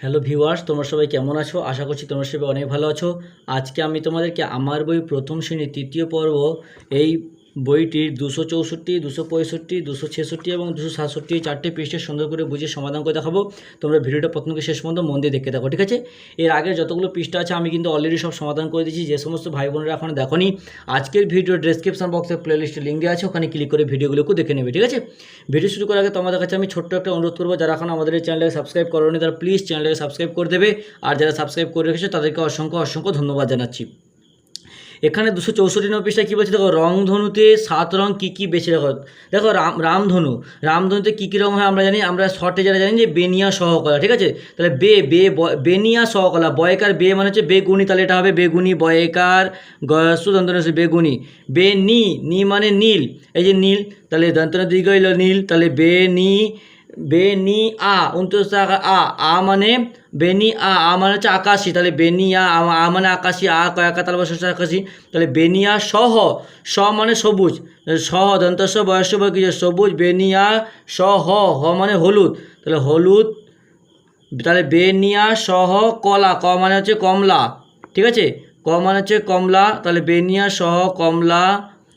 Hello viewers তোমরা সবাই কেমন আছো? আশা করছি তোমরা সবাই অনেক ভালো আছো। আজকে আমি তোমাদেরকে আমার বই প্রথম শ্রেণির তৃতীয় পর্ব, এই বইটির দুশো চৌষট্টি, দুশো পঁয়ষট্টি, দুশো ছেষট্টি এবং দুশো সাতষট্টি চারটে পৃষ্ঠে সুন্দর করে বুঝে সমাধান করে দেখাবো। তোমরা ভিডিওটা প্রথম শেষ পর্যন্ত মন দিয়ে দেখতে থাকো, ঠিক আছে? এর আগে যতগুলো পৃষ্ঠা আছে, আমি কিন্তু অলরেডি সব সমাধান করে দিয়েছি। যে সমস্ত ভাই বোনেরা এখন দেখোনি, আজকের ভিডিও ডেসক্রিপশন বক্সে প্লেলিস্টে লিঙ্ক দেওয়া আছে, ওখানে ক্লিক করে ভিডিওগুলোকে দেখে নেবে, ঠিক আছে? ভিডিও শুরু করার আগে তোমাদের কাছে আমি ছোট্ট একটা অনুরোধ করব, যারা এখন আমাদের এই চ্যানেলটাকে সাবস্ক্রাইব করোনি, তারা প্লিজ চ্যানেলটাকে সাবস্ক্রাইব করে দেবে। আর যারা সাবস্ক্রাইব করে রেখেছে, তাদেরকে অসংখ্য অসংখ্য ধন্যবাদ জানাচ্ছি। এখানে দুশো চৌষট্টি নম্বর পৃষ্ঠায় কী বলছে? দেখো, রংধনুতে সাত রং কী কী বেছে দেখো। দেখো, রাম, রামধনু। রামধনুতে কী কী রং হয় আমরা জানি? আমরা শর্টে যারা জানি যে বেনিয়া সহকলা, ঠিক আছে? তাহলে বে বে বেনিয়া সহকলা, বয়কার বে মানে হচ্ছে বেগুনি, তাহলে এটা হবে বেগুনি, বয়কার সুদন্তন বেগুনি। বে, নি নি মানে নীল। এই যে নীল, তাহলে দন্তন হইল নীল, তাহলে বে, নি বেনি আ উনত্রিশ আ আ মানে বেনি আ আ মানে হচ্ছে আকাশি তাহলে বেনিয়া আ মানে আকাশি আ কয়াকা তাল বসে আকাশি তাহলে বেনিয়া সহ স মানে সবুজ সহ দন্তস্ব বয়স্ক বয় সবুজ বেনিয়া সহ হ মানে হলুদ তাহলে হলুদ তাহলে বেনিয়া সহ কলা ক মানে হচ্ছে কমলা ঠিক আছে ক মানে হচ্ছে কমলা তাহলে বেনিয়া সহ কমলা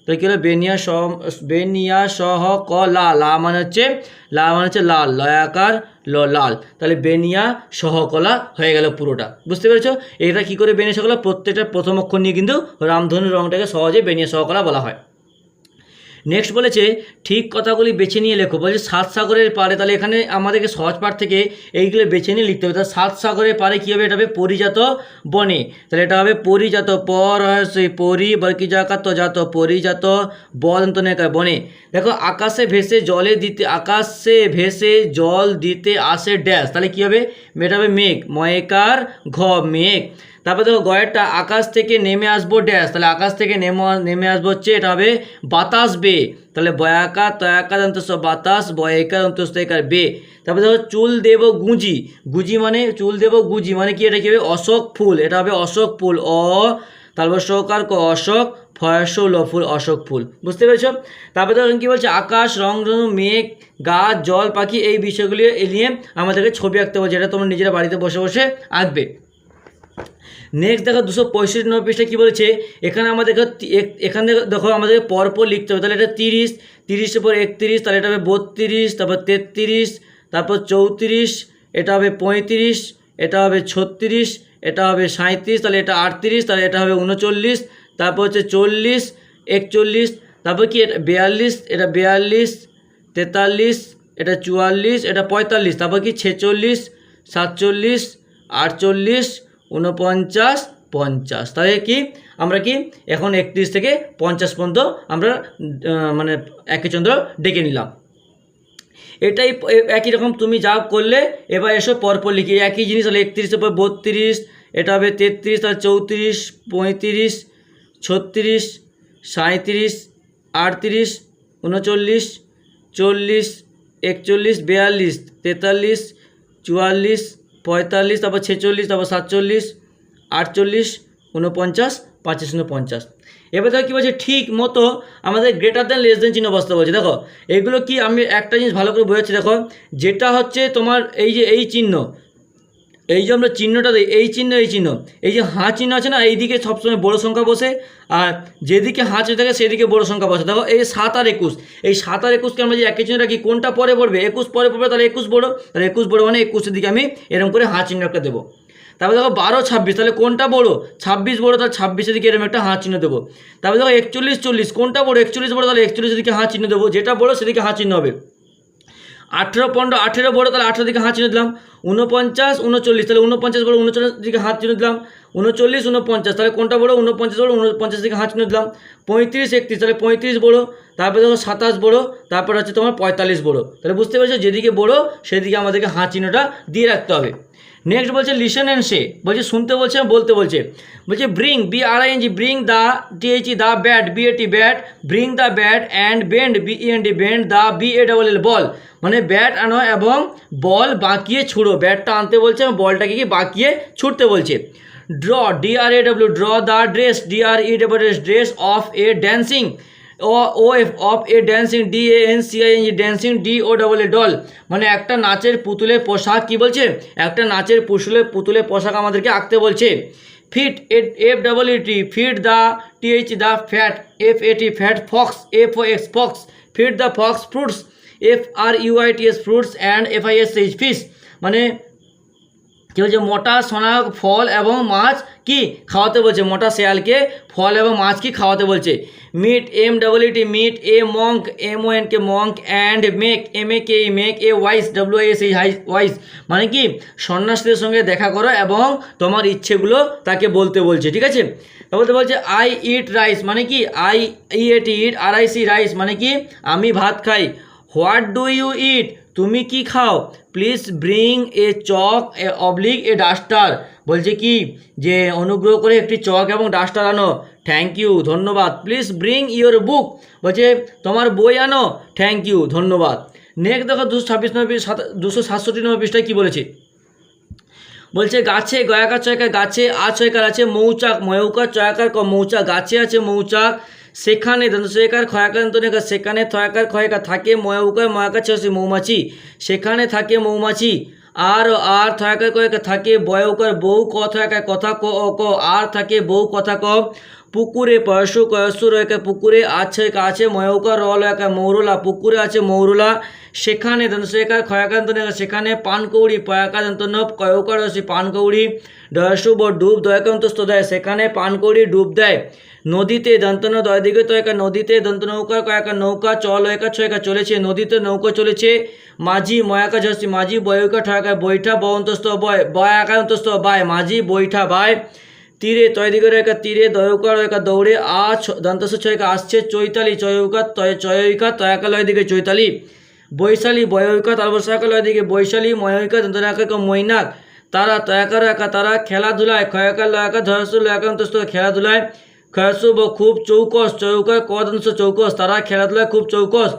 তাহলে কী হলো? বেনিয়া সহ বেনিয়া সহ ক, লা লা মানে হচ্ছে, লা মানে হচ্ছে লাল লয়াকার ল, লাল। তাহলে বেনিয়া সহ কলা হয়ে গেল পুরোটা। বুঝতে পেরেছ? এটা কি করে বেনিয়া সহকলা প্রত্যেকটা প্রথম অক্ষর নিয়ে কিন্তু রামধনুর রংটাকে সহজে বেনিয়া সহকলা বলা হয়। নেক্সট বলেছে, ঠিক কথাগুলি বেছে নিয়ে লেখো। বলছে, সাত সাগরের পারে তাহলে এখানে আমাদেরকে সহজ পাঠ থেকে এইগুলো বেছে নিয়ে লিখতে হবে। তাহলে সাত সাগরের পারে কী হবে? এটা হবে পরিজাত বনে। তাহলে এটা হবে পরিজাত পর সেই পরি বরকি জাকাত জাত, পরিজাত বদন্ত নেকার বনে। দেখো, আকাশে ভেসে জলে দিতে, আকাশে ভেসে জল দিতে আসে ড্যাশ। তাহলে কী হবে? এটা হবে মেঘ ময়কার ঘ, মেঘ। তারপরে দেখো গয়েরটা আকাশ থেকে নেমে আসব, ড্যাশ। তাহলে আকাশ থেকে নেমে নেমে আসব হচ্ছে, এটা হবে বাতাস বে। তাহলে বয়াকা তয়াকা দন্তস্ব বাতাস বয়কা দন্তস্বকার বে। তারপরে দেখো চুল দেব গুঁজি। গুঁজি মানে চুল দেব গুঁজি মানে কি? এটা কি হবে? অশোক ফুল। এটা হবে অশোক ফুল। অ, তারপর সকার ক, অশোক ফয়সল ফুল অশোক ফুল। বুঝতে পেরেছ? তারপরে দেখো কী বলছে? আকাশ, রং রংধনু মেঘ গাছ জল, পাখি, এই বিষয়গুলি নিয়ে আমাদেরকে ছবি আঁকতে হবে যেটা তোমরা নিজেরা বাড়িতে বসে বসে আঁকবে। নেক্সট দেখো দুশো পঁয়ষট্টি নম্বর পৃষ্ঠা কী বলেছে? এখানে আমাদের এখানে দেখো আমাদেরকে পরপর লিখতে হবে। তাহলে এটা তিরিশ, তিরিশের পর একত্রিশ, তাহলে এটা হবে বত্রিশ, তারপর তেত্রিশ, তারপর চৌত্রিশ, এটা হবে পঁয়ত্রিশ, এটা হবে ছত্রিশ, এটা হবে সাঁত্রিশ তাহলে এটা আটত্রিশ, তাহলে এটা হবে উনচল্লিশ, তারপর হচ্ছে চল্লিশ, একচল্লিশ, তারপর কি এটা বিয়াল্লিশ এটা বিয়াল্লিশ, তেতাল্লিশ, এটা চুয়াল্লিশ, এটা পঁয়তাল্লিশ, তারপর কি ছেচল্লিশ, সাতচল্লিশ, আটচল্লিশ উনপঞ্চাশ পঞ্চাশ। তাহলে কি? আমরা কি? এখন একত্রিশ থেকে পঞ্চাশ পর্যন্ত আমরা মানে একই চন্দ্র ডেকে নিলাম। এটাই একই রকম তুমি যা করলে, এবার এসো পরপর লিখি, একই জিনিস তাহলে একত্রিশের পর বত্রিশ, এটা হবে তেত্রিশ, তাহলে চৌত্রিশ, পঁয়ত্রিশ, ছত্রিশ সাঁত্রিশ আটত্রিশ উনচল্লিশ চল্লিশ, একচল্লিশ, বিয়াল্লিশ, তেতাল্লিশ, চুয়াল্লিশ পঁয়তাল্লিশ, তারপর ছেচল্লিশ, তারপর সাতচল্লিশ, আটচল্লিশ উনপঞ্চাশ পাঁচিশ উনপঞ্চাশ এবার দেখো কী বলছে, ঠিক মতো আমাদের গ্রেটার দ্যান লেস দেন চিহ্ন বসতে বলছে। দেখো, এগুলো কি আমি একটা জিনিস ভালো করে বোঝাচ্ছি, দেখো, যেটা হচ্ছে তোমার এই যে এই চিহ্ন এই যে আমরা চিহ্নটা দিই এই চিহ্ন এই চিহ্ন। এই যে হাঁ চিহ্ন আছে না, এইদিকে সবসময় বড় সংখ্যা বসে, আর যেদিকে হাঁ চিহ্ন থাকে সেদিকে বড় সংখ্যা বসে। দেখো, এই সাত আর একুশ, এই সাত আর একুশকে আমরা যে একই চিহ্ন রাখি, কোনটা পরে পড়বে? একুশ পরে পড়বে, তাহলে একুশ বড়। তাহলে একুশ বড় মানে একুশের দিকে আমি এরকম করে হাঁ চিহ্ন একটা দেবো। তারপরে দেখো, বারো, ছাব্বিশ, তাহলে কোনটা বড়? ছাব্বিশ বড়, তাহলে ছাব্বিশের দিকে এরকম একটা হাঁ চিহ্ন দেবো। তারপরে দেখো, একচল্লিশ, চল্লিশ, কোনটা বড়? একচল্লিশ বড়, তাহলে একচল্লিশের দিকে হাঁ চিহ্ন দেবো। যেটা বড়, সেদিকে হাঁ চিহ্ন হবে। আঠেরো পনেরো, আঠেরো বড়, তাহলে আঠেরো দিকে হাত চিনে দিলাম। উনপঞ্চাশ উনচল্লিশ তাহলে উনপঞ্চাশ বড় উনচল্লিশ দিকে হাত চিনে দিলাম। উনচল্লিশ উনপঞ্চাশ তাহলে কোনটা বড়ো? উনপঞ্চাশ বড় উনপঞ্চাশ দিকে হাত চিনে দিলাম। পঁয়ত্রিশ, একত্রিশ, তাহলে পঁয়ত্রিশ বড়। তারপরে দেখো সাতাশ বড়, তারপর হচ্ছে তোমার পঁয়তাল্লিশ বড়। তাহলে বুঝতে পেরেছ? যেদিকে বড়, সেদিকে আমাদেরকে হাঁচিনোটা চিহ্নটা দিয়ে রাখতে হবে। নেক্সট বলছে লিসেন অ্যান্ড সে বলছে, শুনতে বলছে, বলতে বলছে। বলছে bring B R I G bring the T H the bat B A T bat bring the bat and bend B N D bend the B A double L ball মানে bat আনো এবং বল বাঁকিয়ে ছুড়ো। ব্যাটটা আনতে বলছে এবং বলটাকে কি বাঁকিয়ে ছুটতে বলছে। Draw D R A W draw the dress D R E double S dress of a dancing O F, of a dancing, D A N C I N dancing, D O double A doll. মানে একটা নাচের পুতুলের পোশাক কি বলছে? একটা নাচের পুতুলের পুতুলের পোশাক আমাদেরকে আঁকতে বলছে। Feet F double E T, feet the T H the fat, F A T fat fox, F O X fox, feet the fox fruits, F R U I T S fruits and F I S H fish মানে কি বলছে? মোটা সোনা ফল এবং মাছ কি খাওয়াতে বলছে? মোটা শেয়ালকে ফল এবং মাছ কি খাওয়াতে বলছে? Meet, M T, meet, A monk, M O N K, monk and make, M A K make A wise W S এই হাই, ওয়াইস। মানে কি? সন্ন্যাসীদের সঙ্গে দেখা করো এবং তোমার ইচ্ছেগুলো তাকে বলতে বলছে, ঠিক আছে? বলতে বলছে আই ইট রাইস মানে কি? I E at eat R I C rice মানে কি? আমি ভাত খাই। হোয়াট ডু ইউ ইট তুমি কি খাও? Please bring a chalk a oblique a duster বলছে কি? যে অনুগ্রহ করে একটি চক এবং ডাস্টার আনো। থ্যাংক ইউ ধন্যবাদ। প্লিজ ব্রিং ইওর বুক বলছে, তোমার বই আনো। থ্যাংক ইউ ধন্যবাদ। নেক্সট দেখো, দুশো ছাব্বিশ নব্বই সাত, দুশো সাতষট্টি নম্বর পৃষ্ঠায় কী বলেছে? বলছে, গাছে, গয়াকার চয়কার গাছে, আ ছয়কার আছে, মৌচাক, ময়ৌকার চয়াকার ক, মৌচাক, গাছে আছে মৌচাক, সেখানে দন্তকার ক্ষয়াকার দন্তনেকার সেখানে থয়াকার ক্ষয়কার থাকে, ময়ৌকার ময়াকার ছে মৌমাছি, সেখানে থাকে মৌমাছি, আর আর থয়াকার কয়েক থাকে, বয়কার বউ ক থয়াকার কথা ক, অ, ক, আর থাকে বউ কথা ক পুকুরে পয়সু কয়সু রয়েছে পুকুরে আছে আছে ময়ৌকার র একা মৌরলা, পুকুরে আছে মৌরলা, সেখানে দন্তসেকার ক্ষয়াকান্ত সেখানে পানকৌড়ি, পয়াকান্ত কয়কার রসি, পানকৌড়ি দয়সু ব ডুব দয়কান্তস্ত দেয় সেখানে পানকৌড়ি ডুব দেয়। নদীতে দন্তন দয় দিকে একা নদীতে দন্ত নৌকা, কয়েকা নৌকা, চল একা ছয়কা চলেছে, নদীতে নৌকা চলেছে, মাঝি ময়াকা ঝসি, মাঝি বয়কা ঠয়কা, বৈঠা বয়ন্তস্ত বয়, বয়াকান্তস্ত বায়, মাঝি বৈঠা বায়। তীরে তয় দিকে রেখা তীরে দয়কা রেখা দৌড়ে, আ দন্তস ছয়কা আসছে চৈতালি, চয়ৌকা তয়, চয়ৈকা তয়াকা লয় দিকে চৈতালি। বৈশালী, বয়ৈকা তালবসাকা লয় দিকে বৈশালী, ময়ৈকা, দন্তনাকা মৈনাক। তারা তয়াকার একা তারা খেলাধুলায় ক্ষয়কার লয়াকা ধরস লয়াকান্তস্ত খেলাধুলায়। খয়সুব খুব চৌকস চৌকা কদংশ চৌকস, তারা খেলাধুলায় খুব চৌকস।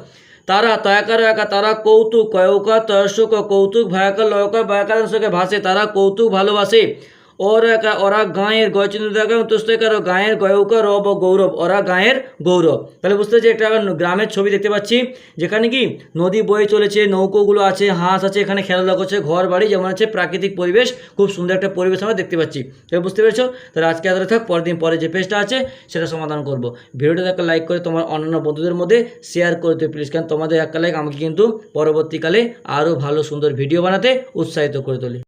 তারা তয়াকার একা তারা কৌতুক, কয়ৌকা, তয়সুক, কৌতুক ভয়াকার লয়কা ভয়াকার ভাসে, তারা কৌতুক ভালোবাসে। ওর ওরা গাঁয়ের গয়চিন্দ্র দেখা তুস্তকার গাঁয়ের গয়ৌকা রব ও গৌরব ওরা গাঁয়ের গৌরব তাহলে বুঝতে পারছি একটা গ্রামের ছবি দেখতে পাচ্ছি যেখানে কি নদী বয়ে চলেছে নৌকোগুলো আছে হাঁস আছে, এখানে খেলাধুলা করছে, ঘর বাড়ি, যেমন আছে প্রাকৃতিক পরিবেশ, খুব সুন্দর একটা পরিবেশ আমরা দেখতে পাচ্ছি। তাহলে বুঝতে পেরেছ? তাহলে আজকে এতটা থাক পরের দিন পরে যে পেজটা আছে, সেটা সমাধান করব। ভিডিওটা একটা লাইক করে তোমার অন্যান্য বন্ধুদের মধ্যে শেয়ার করে দিও প্লিজ কারণ তোমাদের একটা লাইক আমাকে কিন্তু পরবর্তীকালে আরও ভালো সুন্দর ভিডিও বানাতে উৎসাহিত করে তোলে।